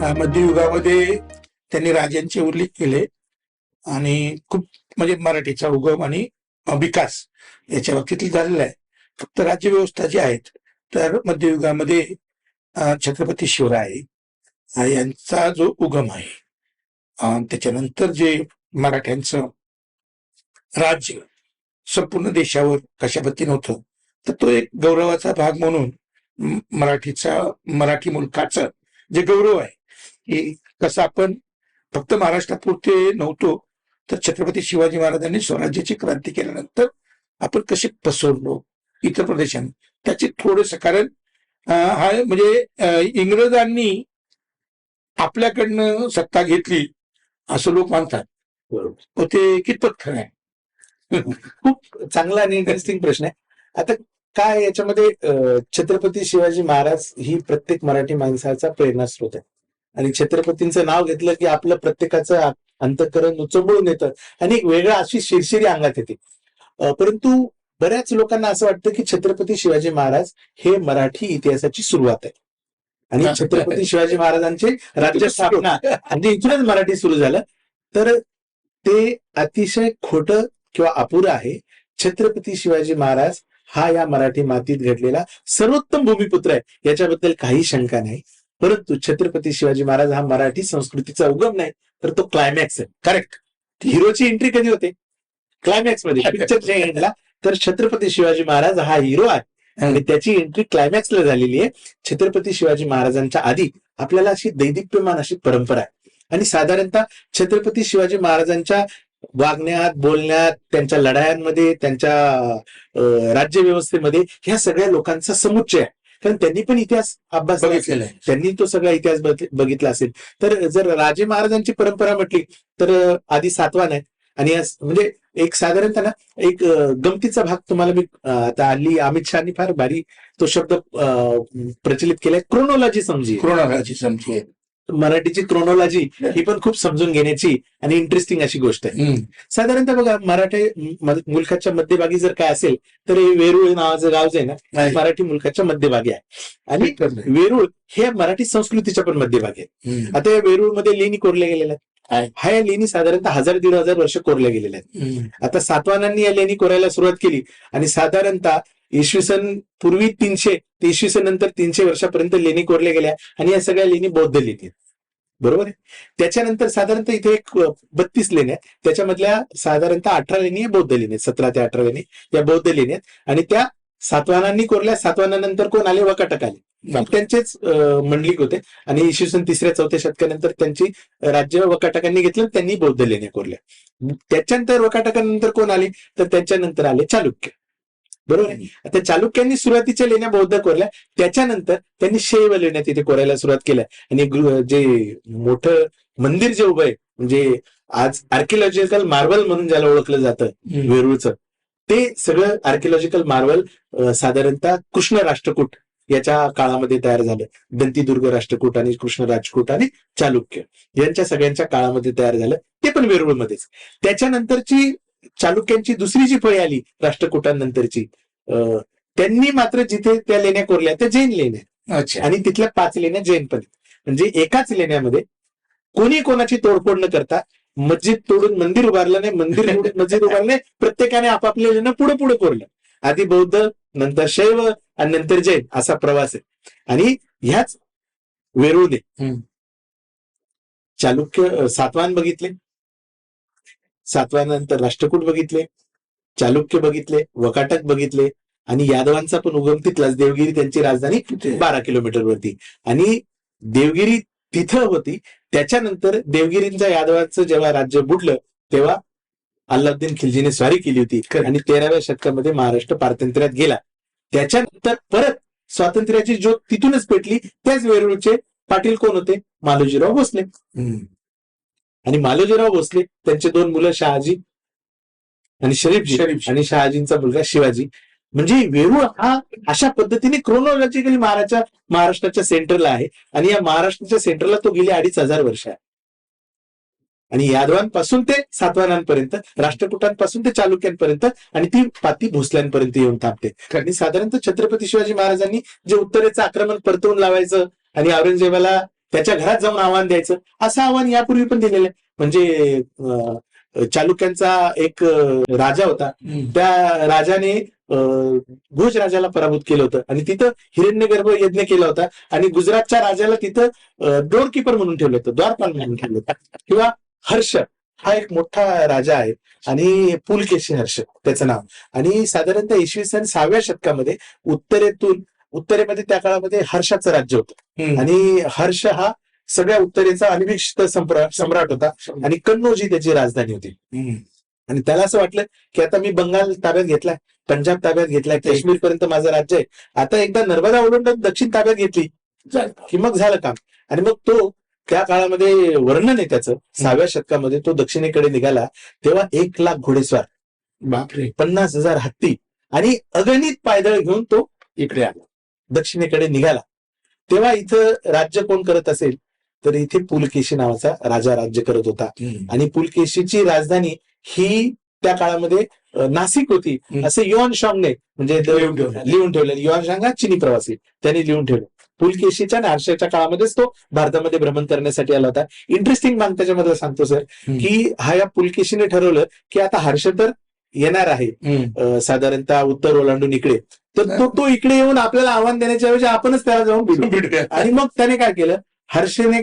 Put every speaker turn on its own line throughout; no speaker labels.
मध्ययुगामध्ये त्यांनी राजांचे उल्लेख केले आणि खूप म्हणजे मराठीचा उगम आणि विकास याच्या बाबतीत झालेला आहे. फक्त राज्यव्यवस्था जी आहेत तर मध्ययुगामध्ये छत्रपती शिवराय यांचा जो उगम आहे त्याच्यानंतर जे मराठ्यांचं राज्य संपूर्ण देशावर कशा पद्धतीने होतं तर तो एक गौरवाचा भाग म्हणून मराठीचा मराठी मुलकाचं जे गौरव आहे कसं आपण फक्त महाराष्ट्रापुरते नव्हतो तर छत्रपती शिवाजी महाराजांनी स्वराज्याची क्रांती केल्यानंतर आपण कसे पसरलो इतर प्रदेशांनी. त्याचे थोडंसं कारण हा म्हणजे इंग्रजांनी आपल्याकडनं सत्ता घेतली असं लोक मानतात.
बरोबर.
ते कितपत खरं आहे?
खूप चांगला आणि इंटरेस्टिंग प्रश्न आहे. आता काय याच्यामध्ये छत्रपती शिवाजी महाराज ही प्रत्येक मराठी माणसाचा प्रेरणास्रोत आहे? आणि छत्रपतींचं नाव घेतलं की आपलं प्रत्येकाचं अंतःकरण उचंबळून येतं आणि एक वेगळा अशी शिरशिरी अंगात येते. परंतु बऱ्याच लोकांना असं वाटतं की छत्रपती शिवाजी महाराज हे मराठी इतिहासाची सुरुवात आहे. आणि छत्रपती शिवाजी महाराजांचे राज्य स्थापना म्हणजे इथूनच मराठी सुरू झालं. तर ते अतिशय खोटं किंवा अपुरं आहे. छत्रपती शिवाजी महाराज हा या मराठी मातीत घडलेला सर्वोत्तम भूमिपुत्र आहे. याच्याबद्दल काही शंका नाही. परंतु छत्रपती शिवाजी महाराज हा मराठी संस्कृतीचा उगम नाही तर तो क्लायमॅक्स आहे. करेक्ट हिरोची एंट्री कधी होते? क्लायमॅक्समध्ये. पिक्चरच्या एंडला तर छत्रपती शिवाजी महाराज हा हिरो आहे. आणि त्याची एंट्री क्लायमॅक्सला झालेली आहे. छत्रपती शिवाजी महाराजांच्या आधी आपल्याला अशी दैदिप्यमान अशी परंपरा आहे. आणि साधारणतः छत्रपती शिवाजी महाराजांच्या वागण्यात बोलण्यात त्यांच्या लढायांमध्ये त्यांच्या राज्यव्यवस्थेमध्ये ह्या सगळ्या लोकांचा समुच्चय आहे. कारण त्यांनी पण इतिहास अभ्यास
बघितलेलं आहे.
त्यांनी तो सगळा इतिहास बघ- बघितला असेल. तर जर राजे महाराजांची परंपरा म्हटली तर आधी सातवान आहे आणि म्हणजे एक साधारणतः ना एक गमतीचा भाग तुम्हाला मी आता हल्ली अमित शहानी फार भारी तो शब्द प्रचलित केलाय. क्रोनॉलॉजी समजी.
कोरोनाची समजी.
मराठीची क्रोनॉलॉजी ही पण खूप समजून घेण्याची आणि इंटरेस्टिंग अशी गोष्ट आहे. साधारणतः बघा मराठी मुलखाच्या मध्यभागी जर काय असेल तर हे वेरूळ नावाचं गाव जे आहे ना. मराठी मुलखाच्या मध्यभागी आहे आणि. वेरूळ हे मराठी संस्कृतीच्या पण मध्यभागी आहे आता या वेरूळमध्ये लेणी कोरल्या गेलेल्या
आहे.
आहेत ह्या लेणी साधारणतः हजार दीड हजार वर्ष कोरल्या गेलेल्या आहेत. आता सातवानांनी या लेणी कोरायला सुरुवात केली आणि साधारणतः इसवी सन पूर्वी तीनशे ते इसवी सन नंतर तीनशे वर्षापर्यंत लेणी कोरल्या गेल्या आणि या सगळ्या लेणी बौद्ध लेणी आहेत. बरोबर आहे? त्याच्यानंतर साधारणतः इथे एक बत्तीस लेण्या आहेत. त्याच्यामधल्या साधारणतः अठरा लेणी आहे बौद्ध लेणी आहेत. सतरा ते अठरा लेणी या बौद्ध लेणी आहेत. आणि त्या सातवानांनी कोरल्या. सातवानानंतर कोण आले? वकाटक आले. त्यांचेच मंडलिक होते. आणि इसवी सन तिसऱ्या चौथ्या शतकानंतर त्यांची राज्य वकाटकांनी घेतलं त्यांनी बौद्ध लेण्या कोरल्या. त्याच्यानंतर वकाटकांनंतर कोण आले? तर त्याच्यानंतर आले चालुक्य. बरोबर आहे? आता चालुक्यांनी सुरुवातीच्या लेण्या बौद्ध कोरल्या त्याच्यानंतर त्यांनी शैव लेण्या तिथे कोरायला सुरुवात केल्या. आणि जे मोठं मंदिर जे उभं आहे म्हणजे आज आर्किओलॉजिकल मार्बल म्हणून ज्याला ओळखलं जातं. वेरूळचं ते सगळं आर्किओलॉजिकल मार्बल साधारणतः कृष्ण राष्ट्रकूट याच्या काळामध्ये तयार झालं. दंतीदुर्ग राष्ट्रकूट आणि कृष्ण राजकूट आणि चालुक्य यांच्या सगळ्यांच्या काळामध्ये तयार झालं. ते पण वेरूळमध्येच. त्याच्यानंतरची चालुक्यांची दुसरी जी फळी आली राष्ट्रकूटांनंतरची अं, त्यांनी मात्र जिथे त्या लेण्या कोरल्या त्या जैन लेण्या.
अच्छा.
आणि तिथल्या पाच लेण्या जैन पण. म्हणजे एकाच लेण्यामध्ये कोणी कोणाची तोडफोड न करता मस्जिद तोडून मंदिर उभारलं नाही मंदिर तोडून मस्जिद उभारलं नाही प्रत्येकाने आपापल्या लेणं पुढे पुढे कोरलं. आधी बौद्ध नंतर शैव आणि नंतर जैन असा प्रवास आहे. आणि ह्याच वेरूळने
हम्म.
चालुक्य सातवान बघितले. सातवानंतर राष्ट्रकूट बघितले चालुक्य बघितले वकाटक बघितले आणि यादवांचा पण उगम तिथलाच देवगिरी त्यांची राजधानी. बारा किलोमीटर वरती आणि देवगिरी तिथं होती त्याच्यानंतर देवगिरींच्या यादवांचं जेव्हा राज्य बुडलं तेव्हा अल्लाउद्दीन खिलजीने स्वारी केली होती. आणि तेराव्या शतकामध्ये महाराष्ट्र पारतंत्र्यात गेला त्याच्यानंतर परत स्वातंत्र्याची ज्योत तिथूनच पेटली त्याच वेरूळचे पाटील कोण होते मालोजीराव भोसले. आणि मालोजीराव भोसले त्यांचे दोन मुलं शहाजी आणि शरीफजी. आणि शहाजींचा मुलगा शिवाजी. म्हणजे वेरूळ हा अशा पद्धतीने क्रोनॉलॉजिकली महाराष्ट्र महाराष्ट्राच्या सेंटरला आहे. आणि या महाराष्ट्राच्या सेंटरला तो गेले अडीच हजार वर्ष आहे. आणि यादवांपासून ते सातवानांपर्यंत राष्ट्रकूटांपासून ते चालुक्यांपर्यंत आणि ती पाती भोसल्यांपर्यंत येऊन थांबते. आणि साधारणतः छत्रपती शिवाजी महाराजांनी जे उत्तरेचं आक्रमण परतवून लावायचं आणि औरंगजेबाला त्याच्या घरात जाऊन आव्हान द्यायचं. असं आव्हान यापूर्वी पण दिलेलं आहे. म्हणजे चालुक्यांचा एक राजा होता. त्या राजाने भोज राजाला पराभूत केलं होतं. आणि तिथं हिरण्यगर्भ यज्ञ केला होता. आणि गुजरातच्या राजाला तिथं डोर किपर म्हणून ठेवलं होतं. द्वारपाल म्हणून ठेवलं होतं. किंवा हर्ष. हा एक मोठा राजा आहे. आणि पुलकेशी हर्ष. त्याचं नाव. आणि साधारणतः इसवी सन सहाव्या शतकामध्ये उत्तरेतून उत्तरेमध्ये त्या काळामध्ये हर्षाचं राज्य होतं. आणि हर्ष हा सगळ्या उत्तरेचा अनिवीक्षित सम्राट होता. आणि कन्नौज ही त्याची राजधानी होती. आणि त्याला असं वाटलं की आता मी बंगाल ताब्यात घेतलाय पंजाब ताब्यात घेतलाय काश्मीर पर्यंत माझं राज्य आहे. आता एकदा नर्मदा ओलांडून दक्षिण ताब्यात घेतली की मग झालं काम. आणि मग तो त्या काळामध्ये वर्णन आहे त्याचं. सहाव्या शतकामध्ये तो दक्षिणेकडे निघाला तेव्हा एक लाख घोडेस्वार
बापरे.
पन्नास हजार हत्ती आणि अगणित पायदळ घेऊन तो इकडे आला. दक्षिणेकडे निघाला. तेव्हा इथं राज्य कोण करत असेल? तर इथे पुलकेशी नावाचा राजा राज्य करत होता. आणि पुलकेशीची राजधानी ही त्या काळामध्ये नाशिक होती. असं युआन शॉंगने म्हणजे
लिहून ठेवलं.
युआन शॉंग हा चिनी प्रवासी. त्यांनी लिहून ठेवलं. पुलकेशीच्या हर्षाच्या काळामध्येच तो भारतामध्ये भ्रमण करण्यासाठी आला होता. इंटरेस्टिंग मांग त्याच्यामध्ये सांगतो सर. की हा या पुलकेशीने ठरवलं की आता हर्ष तर येणार आहे. साधारणतः उत्तर ओलांडून इकडे. तर तो तो इकडे येऊन आपल्याला आव्हान देण्याच्या ऐवजी आपणच त्याला जाऊन भिडू
भेटूया.
आणि मग त्याने काय केलं? हर्षने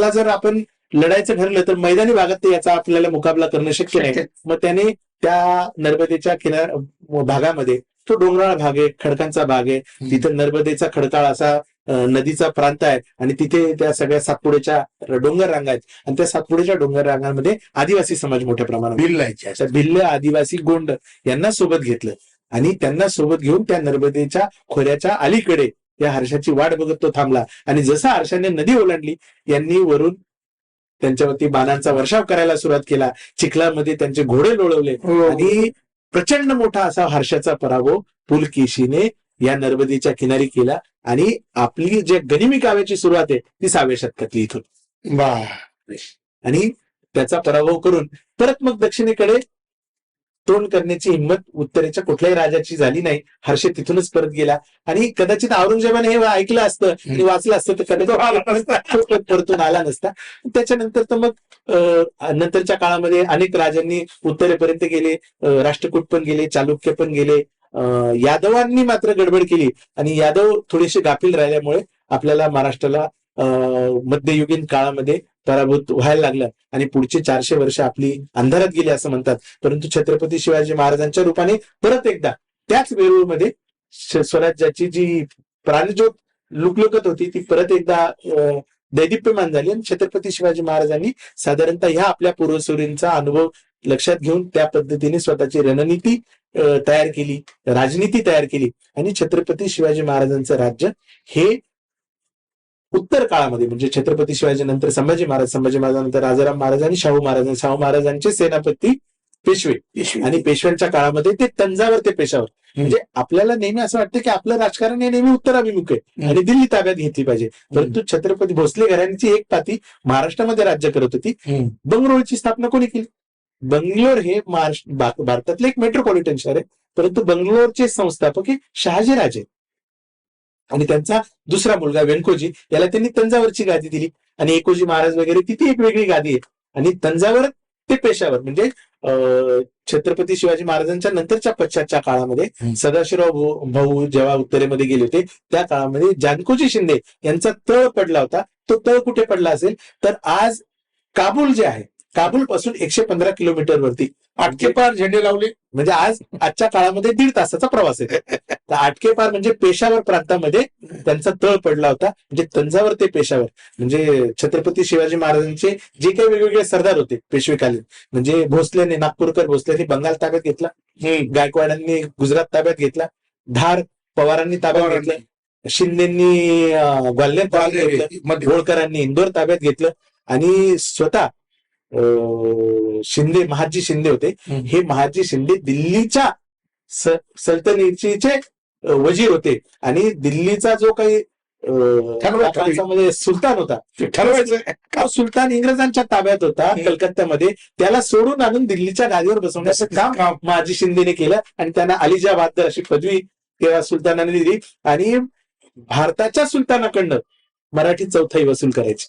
ला जर आपण लढायचं ठरलं तर मैदानी भागात ते याचा आपल्याला मुकाबला करणं शक्य नाही. मग त्याने त्या नर्मदेच्या किनार भागामध्ये तो डोंगराळ भाग आहे खडकांचा भाग आहे. तिथं नर्मदेचा खडकाळ असा नदीचा प्रांत आहे आणि तिथे त्या सगळ्या सातपुडेच्या डोंगर रांगा आहेत. आणि त्या सातपुडेच्या डोंगर रांगांमध्ये आदिवासी समाज मोठ्या प्रमाणात
लायचे
अशा भिल्ल आदिवासी गोंड यांना सोबत घेतलं. आणि त्यांना सोबत घेऊन त्या नर्मदेच्या खोऱ्याच्या अलीकडे या हर्षाची वाट बघत तो थांबला. आणि जसा हर्षाने नदी ओलांडली यांनी वरून त्यांच्यावरती बाणांचा वर्षाव करायला सुरुवात केला. चिखलामध्ये त्यांचे घोडे लोळवले.
हो.
आणि प्रचंड मोठा असा हर्षाचा पराभव पुलकेशीने या नर्मदेच्या किनारी केला आणि आपली जे गनिमी काव्याची सुरुवात आहे ती सहाव्या शतकातली इथून.
बा
आणि त्याचा पराभव करून परत मग दक्षिणेकडे तोंड करण्याची हिंमत उत्तरेच्या कुठल्याही राजाची झाली नाही. हर्ष तिथूनच परत गेला. आणि कदाचित औरंगजेबाने हे ऐकलं असतं आणि वाचलं असतं तर कदाचित परतून आला नसता. त्याच्यानंतर तर मग नंतरच्या काळामध्ये अनेक राजांनी उत्तरेपर्यंत गेले राष्ट्रकूट पण गेले चालुक्य पण गेले. यादवांनी मात्र गडबड केली. आणि यादव थोडेसे गाफील राहिल्यामुळे आपल्याला महाराष्ट्राला मध्ययुगीन काळामध्ये पराभूत व्हायला लागलं. आणि पुढची चारशे वर्ष आपली अंधारात गेली असं म्हणतात. परंतु छत्रपती शिवाजी महाराजांच्या रूपाने परत एकदा त्याच वेरूळमध्ये स्वराज्याची जी प्राणज्योत लुकलुकत होती ती परत एकदा दैदिप्यमान झाली. आणि छत्रपती शिवाजी महाराजांनी साधारणतः ह्या आपल्या पूर्वसुरींचा अनुभव लक्षात घेऊन त्या पद्धतीने स्वतःची रणनीती तयार केली राजनीती तयार केली आणि छत्रपती शिवाजी महाराजांचं राज्य हे उत्तर काळामध्ये म्हणजे छत्रपती शिवाजी नंतर संभाजी महाराज संभाजी महाराजांनंतर राजाराम महाराज आणि शाहू महाराज शाहू महाराजांचे सेनापती पेशवे. आणि पेशव्यांच्या काळामध्ये ते तंजावर ते पेशावर. म्हणजे आपल्याला नेहमी असं वाटतं की आपलं राजकारण हे नेहमी उत्तराभिमुख आहे. आणि दिल्ली ताब्यात घेतली पाहिजे. परंतु छत्रपती भोसले घराण्याची एक पाती महाराष्ट्रामध्ये राज्य करत होती. बंगलोरची स्थापना कोणी केली? बंगलोर हे महाराष्ट्र भारतातलं एक मेट्रोपॉलिटन शहर आहे. परंतु बंगलोरचे संस्थापक हे शहाजी राजे आणि त्यांचा दुसरा मुलगा व्यंकोजी याला त्यांनी तंजावरची गादी दिली. आणि एकोजी महाराज वगैरे तिथे एक वेगळी गादी आहे. आणि तंजावर ते पेशावर म्हणजे छत्रपती शिवाजी महाराजांच्या नंतरच्या पश्चातच्या काळामध्ये. सदाशिवराव भाऊ जेव्हा उत्तरेमध्ये गेले होते त्या काळामध्ये जानकोजी शिंदे यांचा तळ पडला होता. तो तळ कुठे पडला असेल? तर आज काबूल जे आहे काबूल पासून एकशे पंधरा किलोमीटर वरती.
आटके पार झेंडे लावले.
म्हणजे आज आजच्या काळामध्ये दीड तासाचा प्रवास आहे. तर आटके पार म्हणजे पेशावर प्रांतामध्ये त्यांचा तळ पडला होता. म्हणजे तंजावर ते पेशावर. म्हणजे छत्रपती शिवाजी महाराजांचे जे काही वेगवेगळे सरदार होते पेशवेकालीन. म्हणजे भोसलेने नागपूरकर भोसलेने बंगाल ताब्यात घेतला. गायकवाडांनी गुजरात ताब्यात घेतला. धार पवारांनी ताब्यात. घेतलं. शिंदेनी ग्वाल्हेर ताब्यात घेतलं.
मध्ये.
होळकरांनी इंदोर ताब्यात घेतलं. आणि स्वतः शिंदे महाजी शिंदे होते. हे महाजी शिंदे दिल्लीच्या स- सल्तनतीचे वजीर होते. आणि दिल्लीचा जो काही सुलतान होता.
ठरवायचं.
सुलतान इंग्रजांच्या ताब्यात होता. कलकत्त्यामध्ये त्याला सोडून आणून दिल्लीच्या गादीवर बसवण्याचं काम महाजी शिंदेने केलं. आणि त्यांना अलिजा बहादर अशी पदवी तेव्हा सुलतानाने दिली. आणि भारताच्या सुलतानाकडनं मराठी चौथाई वसूल करायची.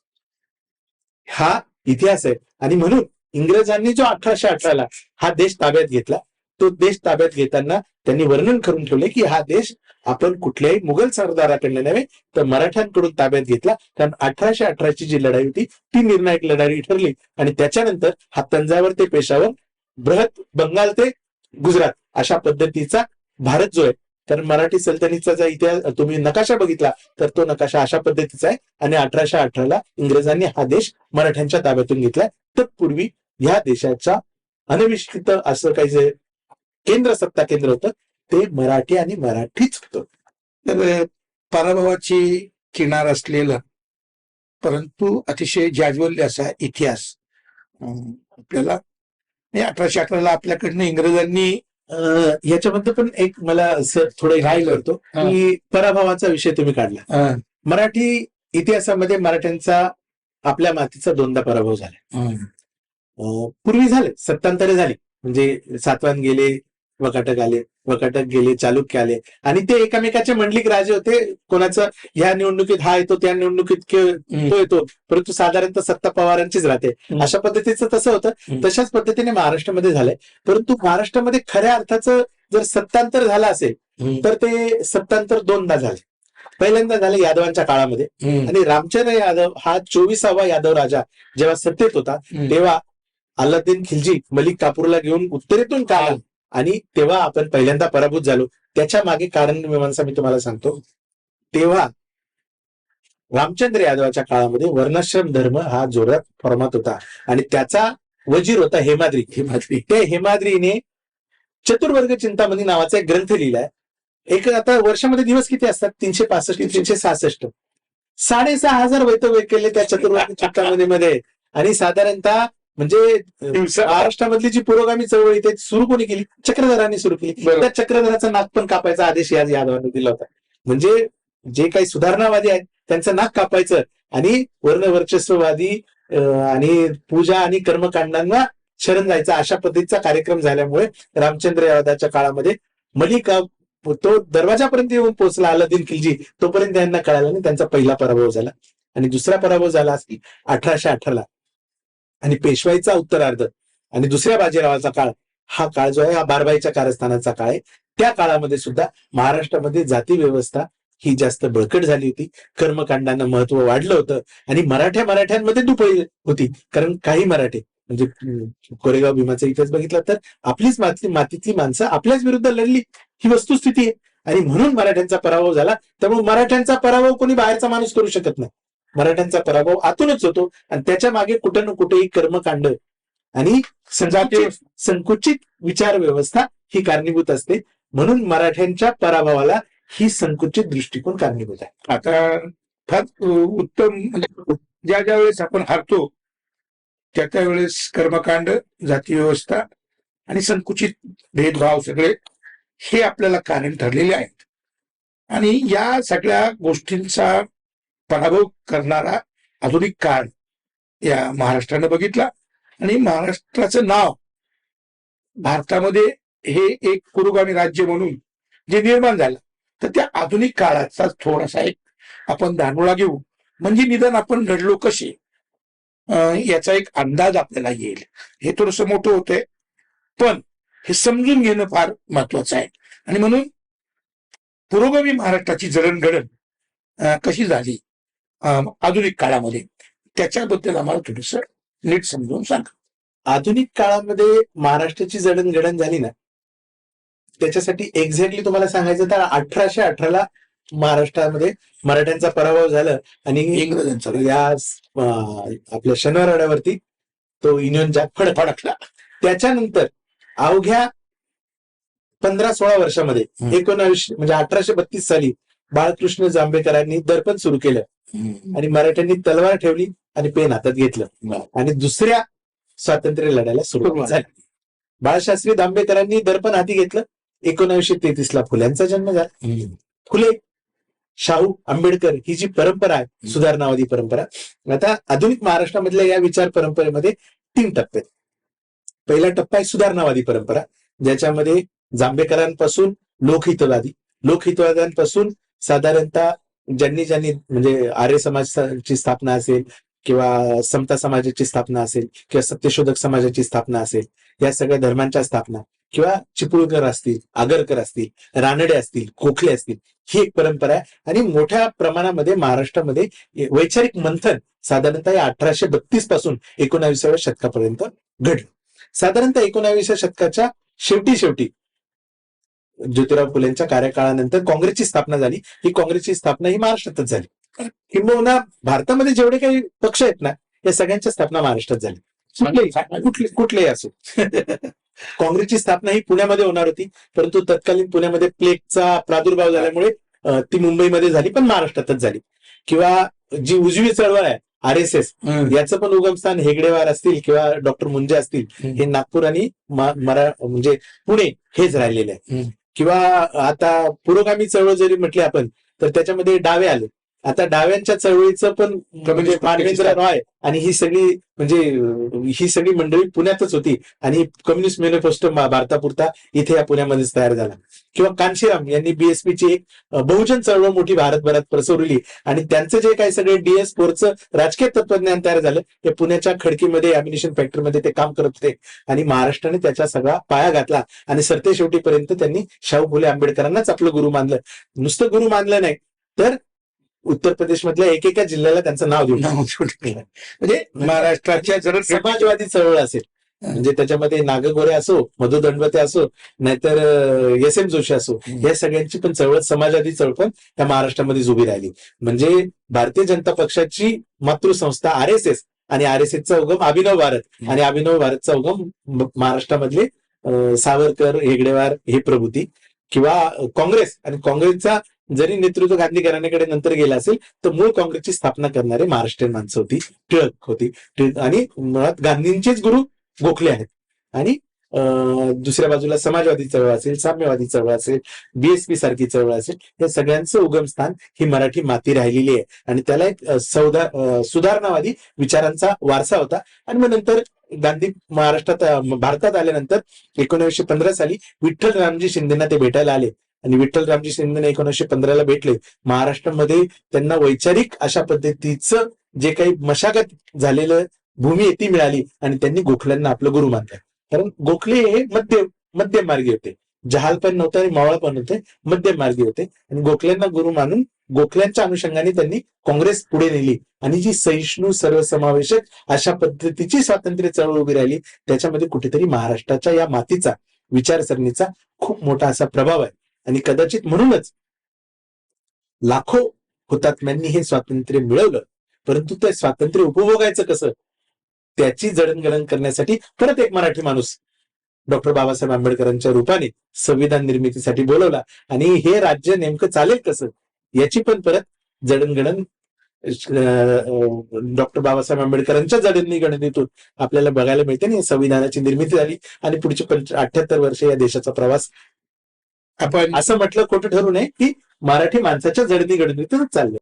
हा इतिहास आहे. आणि म्हणून इंग्रजांनी जो अठराशे अठराला हा देश ताब्यात घेतला तो देश ताब्यात घेताना त्यांनी वर्णन करून ठेवले की हा देश आपण कुठल्याही मुघल सरदाराकडनं नव्हे तर मराठ्यांकडून ताब्यात घेतला. कारण अठराशे अठराची जी लढाई होती ती निर्णायक लढाई ठरली. आणि त्याच्यानंतर हा तंजावर ते पेशावर बृहत बंगाल ते गुजरात अशा पद्धतीचा भारत जो आहे तर मराठी सल्तनतीचा जर इतिहास तुम्ही नकाशा बघितला तर तो नकाशा अशा पद्धतीचा आहे. आणि अठराशे अठराला इंग्रजांनी हा देश मराठ्यांच्या ताब्यातून घेतलाय तत्पूर्वी ह्या देशाचा अनविष्कृत असं काही जे केंद्र सत्ता केंद्र होतं ते मराठी आणि मराठीच होतं.
तर पराभवाची किनार असलेला परंतु अतिशय जाज्वल्य असा इतिहास आपल्याला अठराशे अठराला आपल्याकडनं इंग्रजांनी
याच्यामध्ये पण एक मला थोडं. होतो
हा.
की पराभवाचा विषय तुम्ही काढला. मराठी इतिहासामध्ये मराठ्यांचा आपल्या मातीचा दोनदा पराभव झाला. पूर्वी झाले सत्तांतरे झाली. म्हणजे सातवान गेले वकाटक आले. वकाटक गेले चालुक्य आले. आणि ते एकमेकाचे मंडलिक राजे होते. कोणाचं ह्या निवडणुकीत हा येतो त्या निवडणुकीत के- तो येतो. परंतु साधारणतः सत्ता पवारांचीच राहते. अशा पद्धतीचं तसं होतं. तशाच पद्धतीने महाराष्ट्रामध्ये झालंय. परंतु महाराष्ट्रामध्ये खऱ्या अर्थाचं जर सत्तांतर झालं असेल तर ते सत्तांतर दोनदा झाले. पहिल्यांदा झाले यादवांच्या काळामध्ये. आणि रामचंद्र यादव हा चोवीसावा यादव राजा जेव्हा सत्तेत होता. तेव्हा अल्लाद्दीन खिलजी मलिक कापूरला घेऊन उत्तरेतून का आला आणि तेव्हा आपण पहिल्यांदा पराभूत झालो. त्याच्यामागे कारण मीमांसा मी तुम्हाला सांगतो. तेव्हा रामचंद्र यादवाच्या काळामध्ये वर्णाश्रम धर्म हा जोरात फॉर्मात होता. आणि त्याचा वजीर होता हेमाद्री.
हेमाद्री.
त्या हेमाद्रीने चतुर्वर्ग चिंतामणी नावाचा एक ग्रंथ लिहिलाय. एक आता वर्षामध्ये दिवस किती असतात? तीनशे पासष्ट तीनशे सहासष्ट. साडेसहा हजार वैतव्य केले त्या चतुर्वर्ग चिंतामणीमध्ये. आणि साधारणतः म्हणजे महाराष्ट्रामधली जी पुरोगामी चळवळ ती सुरू कोणी केली? चक्रधरांनी सुरू केली. त्या चक्रधराचा नाक पण कापायचा आदेश या यादवांनी दिला होता. म्हणजे जे काही सुधारणावादी आहेत त्यांचं नाक कापायचं आणि वर्णवर्चस्ववादी अं, आणि पूजा आणि कर्मकांडांना शरण जायचा अशा पद्धतीचा कार्यक्रम झाल्यामुळे रामचंद्र यादवाच्या काळामध्ये मलिक तो दरवाजापर्यंत येऊन पोहोचला अलादीन खिलजी तोपर्यंत त्यांना कळालं नाही त्यांचा पहिला पराभव झाला. आणि दुसरा पराभव झाला असेल अठराशे अठराला. आणि पेशवाईचा उत्तरार्ध. आणि दुसऱ्या बाजीरावाचा काळ हा काळ जो आहे हा बारबाईच्या कारस्थानाचा काळ आहे. त्या काळामध्ये सुद्धा महाराष्ट्रामध्ये जाती व्यवस्था ही जास्त बळकट झाली होती. कर्मकांडांना महत्त्व वाढलं होतं. आणि मराठ्या मराठ्यांमध्ये दुपळी होती. कारण काही मराठे म्हणजे कोरेगाव भीमाचा इतिहास बघितला तर आपलीच माती मातीतली माणसं आपल्याच विरुद्ध लढली. ही वस्तुस्थिती आहे. आणि म्हणून मराठ्यांचा पराभव झाला. त्यामुळे मराठ्यांचा पराभव कोणी बाहेरचा माणूस करू शकत नाही. मराठ्यांचा पराभव आतूनच होतो. आणि त्याच्यामागे कुठं ना कुठेही कर्मकांड आणि संकुचित संकुचित. विचार व्यवस्था ही कारणीभूत असते. म्हणून मराठ्यांच्या पराभवाला ही संकुचित दृष्टिकोन कारणीभूत आहे.
आता फार उत्तम म्हणजे ज्या ज्या वेळेस आपण हारतो त्या त्या वेळेस कर्मकांड जाती व्यवस्था आणि संकुचित भेदभाव सगळे हे आपल्याला कारण ठरलेले आहेत. आणि या सगळ्या गोष्टींचा पराभव करणारा आधुनिक काळ या महाराष्ट्रानं बघितला. आणि महाराष्ट्राचं नाव भारतामध्ये हे एक पुरोगामी राज्य म्हणून जे निर्माण झालं तर त्या आधुनिक काळाचा थोडासा एक आपण धानोळा घेऊ. म्हणजे निदान आपण घडलो कसे? याचा एक अंदाज आपल्याला येईल. हे थोडस मोठं होतंय. पण हे समजून घेणं फार महत्वाचं आहे. आणि म्हणून पुरोगामी महाराष्ट्राची जडणघडण कशी झाली? आधुनिक काळामध्ये त्याच्याबद्दल आम्हाला थोडस नीट समजून सांगा
आधुनिक काळामध्ये महाराष्ट्राची जडणघडण झाली ना त्याच्यासाठी एक्झॅक्टली तुम्हाला सांगायचं तर अठराशे अठराला महाराष्ट्रामध्ये मराठ्यांचा पराभव झाला आणि
इंग्रजांचा
या आपल्या शनिवारवाड्यावरती तो युनियन जॅक फड
फडकला
त्याच्यानंतर अवघ्या पंधरा सोळा वर्षामध्ये. एकोणावीसशे म्हणजे अठराशे बत्तीस साली बाळकृष्ण जांभेकरांनी दर्पण सुरू केलं. आणि मराठ्यांनी तलवार ठेवली आणि पेन हातात घेतलं. आणि दुसऱ्या स्वातंत्र्य लढायला सुरुवात. झाली. बाळशास्त्री दांबेकरांनी दर्पण हाती घेतलं. एकोणावीसशे तेहतीस ला फुल्यांचा जन्म झाला. फुले शाहू आंबेडकर ही जी परंपरा आहे सुधारणावादी परंपरा. आता आधुनिक महाराष्ट्रामधल्या या विचार परंपरेमध्ये तीन टप्पे. पहिला टप्पा आहे सुधारणावादी परंपरा ज्याच्यामध्ये जांभेकरांपासून लोकहितवादी लोकहितवाद्यांपासून साधारणतः ज्यांनी ज्यांनी म्हणजे आर्य समाजाची स्थापना असेल किंवा समता समाजाची स्थापना असेल किंवा सत्यशोधक समाजाची स्थापना असेल या सगळ्या धर्मांच्या स्थापना किंवा चिपळूणकर असतील आगरकर असतील रानडे असतील खोखले असतील ही एक परंपरा आहे. आणि मोठ्या प्रमाणामध्ये महाराष्ट्रामध्ये वैचारिक मंथन साधारणतः या अठराशे बत्तीसपासून एकोणाविसाव्या शतकापर्यंत घडलं. साधारणतः एकोणाविसाव्या शतकाच्या शेवटी शेवटी ज्योतिराव फुलेंच्या कार्यकाळानंतर काँग्रेसची स्थापना झाली. ही काँग्रेसची स्थापना ही महाराष्ट्रातच झाली. किंबहुना भारतामध्ये जेवढे काही पक्ष आहेत ना या सगळ्यांच्या स्थापना महाराष्ट्रात झाली कुठलेही कुठले कुठलेही असो. काँग्रेसची स्थापना ही पुण्यामध्ये होणार होती परंतु तत्कालीन पुण्यामध्ये प्लेगचा प्रादुर्भाव झाल्यामुळे ती मुंबईमध्ये झाली पण महाराष्ट्रातच झाली. किंवा जी उजवी चळवळ आहे आर एस एस. याचं पण उगमस्थान हेगडेवार असतील किंवा डॉक्टर मुंजे असतील हे नागपूर आणि म्हणजे पुणे हेच राहिलेले आहे. किंवा आता पुरोगामी चळवळ जरी म्हटली आपण तर त्याच्यामध्ये डावे आले. आता डाव्यांच्या चळवळीचं पण म्हणजे
कम्युनिस्ट
मानवेंद्र रॉय आणि ही सगळी म्हणजे ही सगळी मंडळी पुण्यातच होती आणि कम्युनिस्ट मॅनिफेस्टो भारतापुरता इथे या पुण्यामध्येच तयार झाला. किंवा कांशीराम यांनी बीएसपीची एक बहुजन चळवळ मोठी भारतभरात पसरवली आणि त्यांचं जे काही सगळे डीएस फोरचं राजकीय तत्वज्ञान तयार झालं ते पुण्याच्या खडकीमध्ये अम्युनिशन फॅक्टरीमध्ये ते काम करत होते आणि महाराष्ट्राने त्याचा सगळा पाया घातला आणि सरते शेवटीपर्यंत त्यांनी शाहू फुले आंबेडकरांनाच आपलं गुरु मानलं. नुसतं गुरु मानलं नाही तर उत्तर प्रदेशमधल्या एकेका जिल्ह्याला त्यांचं नाव देऊन.
म्हणजे महाराष्ट्राच्या जर
समाजवादी चळवळ असेल म्हणजे त्याच्यामध्ये नागगोरे असो मधु दंडवते असो नाहीतर एस एम जोशी असो या सगळ्यांची पण चळवळ समाजवादी चळवळ पण या महाराष्ट्रामध्ये उभी राहिली. म्हणजे भारतीय जनता पक्षाची मातृसंस्था आर एस एस आणि आर एस एसचा उगम अभिनव भारत आणि अभिनव भारतचा उगम महाराष्ट्रामधले सावरकर हेगडेवार हे प्रभूती किंवा काँग्रेस. आणि काँग्रेसचा जरी नेतृत्व गांधी घराण्याकडे नंतर गेला असेल तर मूळ काँग्रेसची स्थापना करणारे महाराष्ट्रीयन माणसं होती टिळक होती. टिळक आणि मुळात गांधींचेच गुरु गोखले आहेत. आणि अं, दुसऱ्या बाजूला समाजवादी चळवळ असेल साम्यवादी चळवळ असेल बीएसपी सारखी चळवळ असेल या सगळ्यांचं उगमस्थान ही मराठी माती राहिलेली आहे. आणि त्याला एक सौदा सुधारणावादी विचारांचा वारसा होता. आणि मग नंतर गांधी महाराष्ट्रात भारतात आल्यानंतर एकोणीसशे पंधरा साली विठ्ठल रामजी शिंदेना ते भेटायला आले. आणि विठ्ठल रामजी शिंदे एकोणीसशे पंधराला भेटले. महाराष्ट्रामध्ये त्यांना वैचारिक अशा पद्धतीचं जे काही मशागत झालेलं भूमी आहे ती मिळाली आणि त्यांनी गोखल्यांना आपलं गुरु मानलं. कारण गोखले हे मध्य मध्यम मार्गी होते. जहाल पण नव्हतं आणि मावळ पण होते मध्यम मार्गी होते. आणि गोखल्यांना गुरु मानून गोखल्यांच्या अनुषंगाने त्यांनी काँग्रेस पुढे नेली. आणि जी सहिष्णू सर्वसमावेशक अशा पद्धतीची स्वातंत्र्य चळवळ उभी राहिली त्याच्यामध्ये कुठेतरी महाराष्ट्राच्या या मातीचा विचारसरणीचा खूप मोठा असा प्रभाव आहे. आणि कदाचित म्हणूनच लाखो हुतात्म्यांनी हे स्वातंत्र्य मिळवलं परंतु ते स्वातंत्र्य उपभोगायचं कसं? त्याची जडणघडण करण्यासाठी परत एक मराठी माणूस डॉक्टर बाबासाहेब आंबेडकरांच्या रूपाने संविधान निर्मितीसाठी बोलवला. आणि हे राज्य नेमकं चालेल कसं? याची पण परत जडणघडण डॉक्टर बाबासाहेब आंबेडकरांच्या जडणघडणीतून आपल्याला बघायला मिळते आणि संविधानाची निर्मिती झाली आणि पुढची पंच अठ्याहत्तर वर्ष या देशाचा प्रवास
आपण
असं म्हटलं खोटं ठरू नये की मराठी माणसाच्या जडणघडणीतूनच चाललंय.